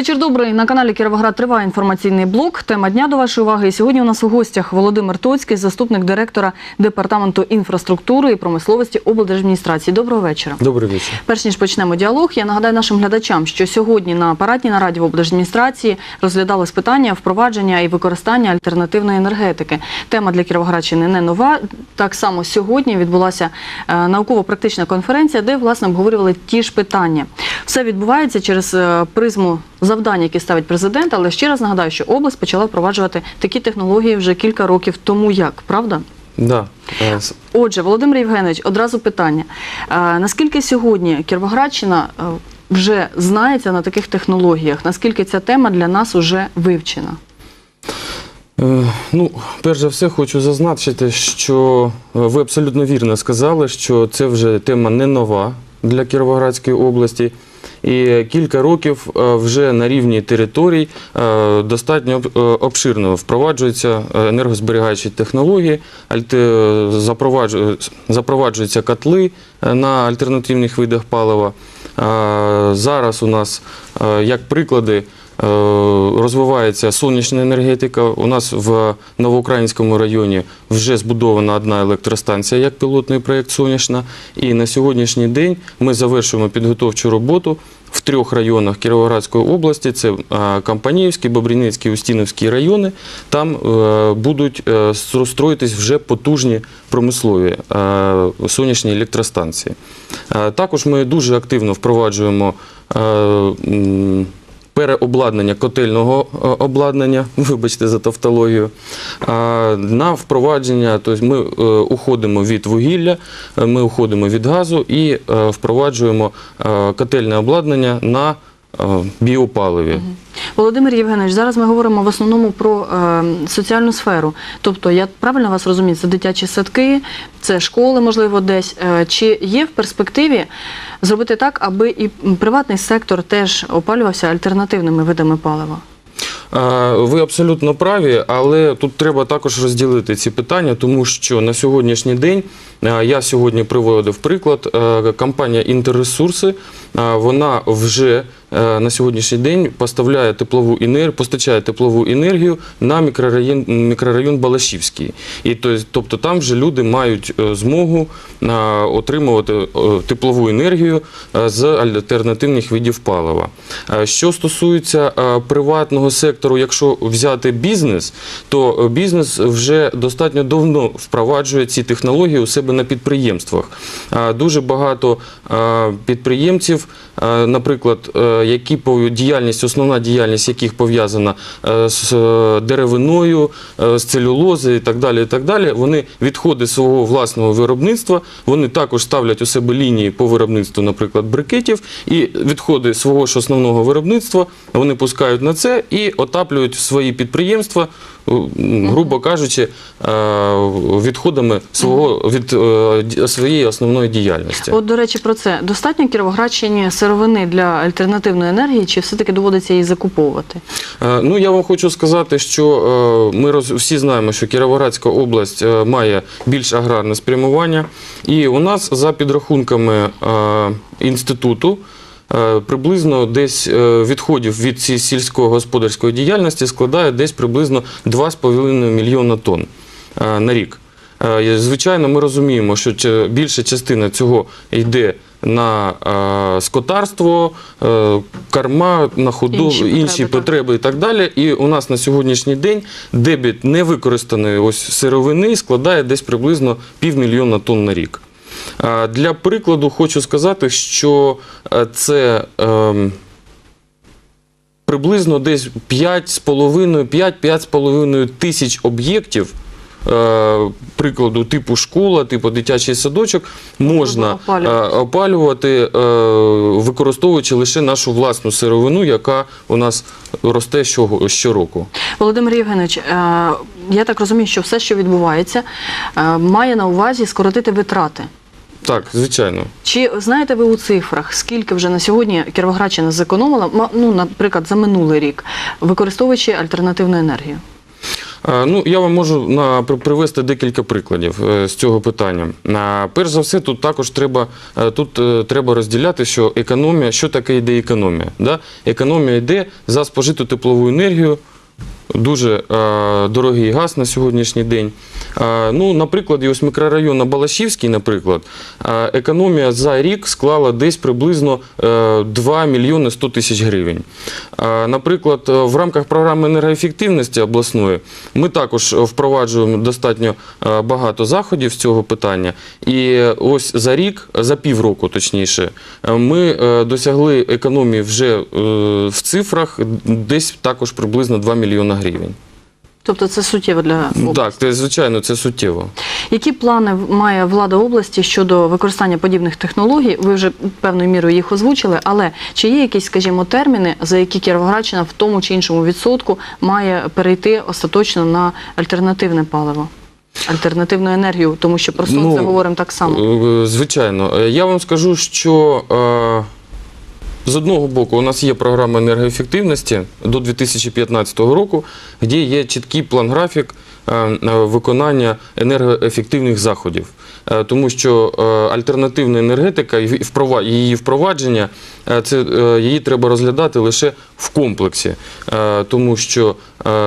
Вечір добрий. На каналі Кіровоград триває інформаційний блок. Тема дня до вашої уваги. І сьогодні у нас у гостях Володимир Тоцький, заступник директора департаменту інфраструктури і промисловості облдержадміністрації. Доброго вечора. Добрий вечір. Перш ніж почнемо діалог, я нагадаю нашим глядачам, що сьогодні на апаратній нараді в облдержадміністрації розглядалось питання впровадження і використання альтернативної енергетики. Тема для Кіровоградщини не нова. Так само сьогодні відбулася е, науково-практична конференція, де власне обговорювали ті ж питання. Все відбувається через е, призму завдань, які ставить президент. Але ще раз нагадаю, що область почала впроваджувати такі технології вже кілька років тому. Як правда? Да. е, Отже, Володимир Євгенович, одразу питання. Е, Наскільки сьогодні Кіровоградщина е, вже знається на таких технологіях? Наскільки ця тема для нас вже вивчена? Ну, перш за все, хочу зазначити, що ви абсолютно вірно сказали, що це вже тема не нова для Кіровоградської області. І кілька років е, вже на рівні територій е, достатньо е, обширно впроваджуються енергозберігаючі технології, запроваджуються котли на альтернативних видах палива. Зараз у нас, як приклади, розвивається сонячна енергетика. У нас в Новоукраїнському районі вже збудована одна електростанція як пілотний проєкт сонячна. І на сьогоднішній день ми завершуємо підготовчу роботу в трьох районах Кіровоградської області: це е, Кампанівський, Бобринецький, Устіновський райони. Там е, будуть е, стро- строїтись вже потужні промислові е, сонячні електростанції. Е, Також ми дуже активно впроваджуємо е, переобладнання котельного е, обладнання, вибачте за тавтологію. На впровадження, тобто ми е, уходимо від вугілля, е, ми уходимо від газу і впроваджуємо котельне обладнання на біопаливі. Володимир Євгенович, зараз ми говоримо в основному про е, соціальну сферу. Тобто, я правильно вас розумію, це дитячі садки, це школи, можливо, десь. Чи є в перспективі зробити так, аби і приватний сектор теж опалювався альтернативними видами палива? Ви абсолютно праві, але тут треба також розділити ці питання, тому що на сьогоднішній день я сьогодні приводив приклад. Компанія Інтерресурси вона вже на сьогоднішній день поставляє теплову енергію, постачає теплову енергію на мікрорайон, мікрорайон Балашівський. І то- тобто там вже люди мають е, змогу отримувати е, теплову енергію е, з альтернативних видів палива. Е, Що стосується е, приватного сектору, якщо взяти бізнес, то е, бізнес вже достатньо давно впроваджує ці технології у себе на підприємствах. Е, Дуже багато е, підприємців, е, наприклад, е, які по діяльність, основна діяльність яких пов'язана е, з е, деревиною, е, з целюлози і так далі, і так далі, вони відходи свого власного виробництва, вони також ставлять у себе лінії по виробництву, наприклад, брикетів, і відходи свого ж основного виробництва вони пускають на це і отаплюють свої підприємства, е, грубо кажучи, е, відходами свого від е, своєї основної діяльності. От, до речі, про це. Достатньо Кіровоградщині сировини для альтернативної енергії, чи все-таки доводиться її закуповувати? Е, Ну, я вам хочу сказати, що е, ми роз- всі знаємо, що Кіровоградська область е, має більш аграрне спрямування, і у нас за підрахунками інституту. Приблизно десь відходів від цієї сільськогосподарської діяльності складає десь приблизно 2,5 мільйона тонн на рік. Звичайно, ми розуміємо, що більша частина цього йде на е, скотарство, е, корма, на ходу, Інші інші, потреби, так. потреби і так далі. І у нас на сьогоднішній день дебіт невикористаної ось сировини складає десь приблизно півмільйона тонн на рік. Е, Для прикладу хочу сказати, що е, це. ем, Приблизно десь 5,5 5-5,5 тисяч об'єктів, е, прикладу, типу школа, типу дитячий садочок, можна опалювати. е, опалювати, е, використовуючи лише нашу власну сировину, яка у нас росте щороку. Володимир Євгенович, е, я так розумію, що все, що відбувається, е, має на увазі скоротити витрати. Так, звичайно. Чи знаєте ви у цифрах, скільки вже на сьогодні Кіровоградщина зекономила, ну, наприклад, за минулий рік, використовуючи альтернативну енергію? Е, Ну, я вам можу на, привести декілька прикладів е, з цього питання. Е, Перш за все, тут також треба, тут, треба розділяти, що економія, що таке йде економія. Да? Економія йде за спожиту теплову енергію, дуже е, дорогий газ на сьогоднішній день. Е, ну, наприклад, і ось мікрорайон Балашівський, наприклад, е, економія за рік склала десь приблизно е, 2 мільйони 100 тисяч гривень. Наприклад, в рамках програми енергоефективності обласної ми також впроваджуємо достатньо багато заходів з цього питання. І ось за рік, за півроку точніше, ми досягли економії вже в цифрах десь також приблизно 2 мільйона гривень. Тобто це суттєво для області. Так, це звичайно, це суттєво. Які плани має влада області щодо використання подібних технологій? Ви вже певною мірою їх озвучили, але чи є якісь, скажімо, терміни, за які Кіровоградщина в тому чи іншому відсотку має перейти остаточно на альтернативне паливо? Альтернативну енергію, тому що про сонце Ну, говоримо так само. Е, Звичайно. Е, Я вам скажу, що е, з одного боку у нас є програма енергоефективності до 2015 року, де є чіткий план-графік е, е, виконання енергоефективних заходів. Е, Тому що е, альтернативна енергетика і її впровадження, це, її треба розглядати лише в комплексі. Тому що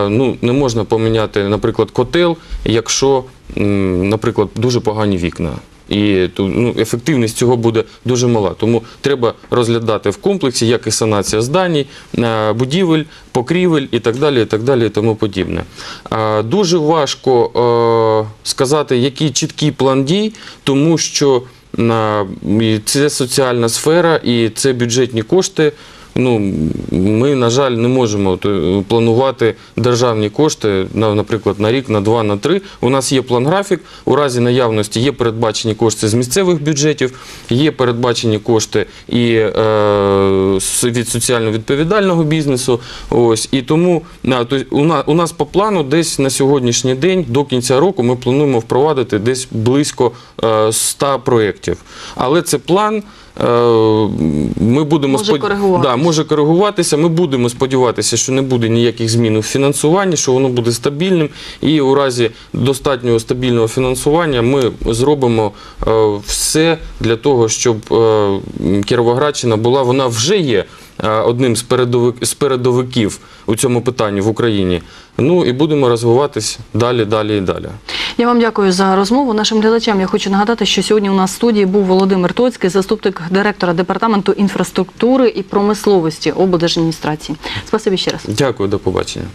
ну, не можна поміняти, наприклад, котел, якщо, наприклад, дуже погані вікна. І ну, ефективність цього буде дуже мала. Тому треба розглядати в комплексі, як і санація зданій, е, будівель, покрівель і так далі, і так далі, і тому подібне. Е, Дуже важко е, сказати, який чіткий план дій, тому що це соціальна сфера і це бюджетні кошти. Ну, ми, на жаль, не можемо планувати державні кошти, на, наприклад, на рік, на два, на три. У нас є план-графік. У разі наявності є передбачені кошти з місцевих бюджетів, є передбачені кошти і е, від соціально відповідального бізнесу. Ось і тому на, то, у нас по плану десь на сьогоднішній день до кінця року ми плануємо впровадити десь близько е, 100 проєктів. Але це план. Е, Ми будемо Може коригуватися. Да, може коригуватися. Ми будемо сподіватися, що не буде ніяких змін у фінансуванні, що воно буде стабільним. І у разі достатнього стабільного фінансування ми зробимо е, все для того, щоб е, Кіровоградщина була, вона вже є одним з, передовик, передовиків у цьому питанні в Україні. Ну і будемо розвиватись далі, далі і далі. Я вам дякую за розмову. Нашим глядачам я хочу нагадати, що сьогодні у нас в студії був Володимир Тоцький, заступник директора департаменту інфраструктури і промисловості облдержадміністрації. Спасибі ще раз. Дякую, до побачення.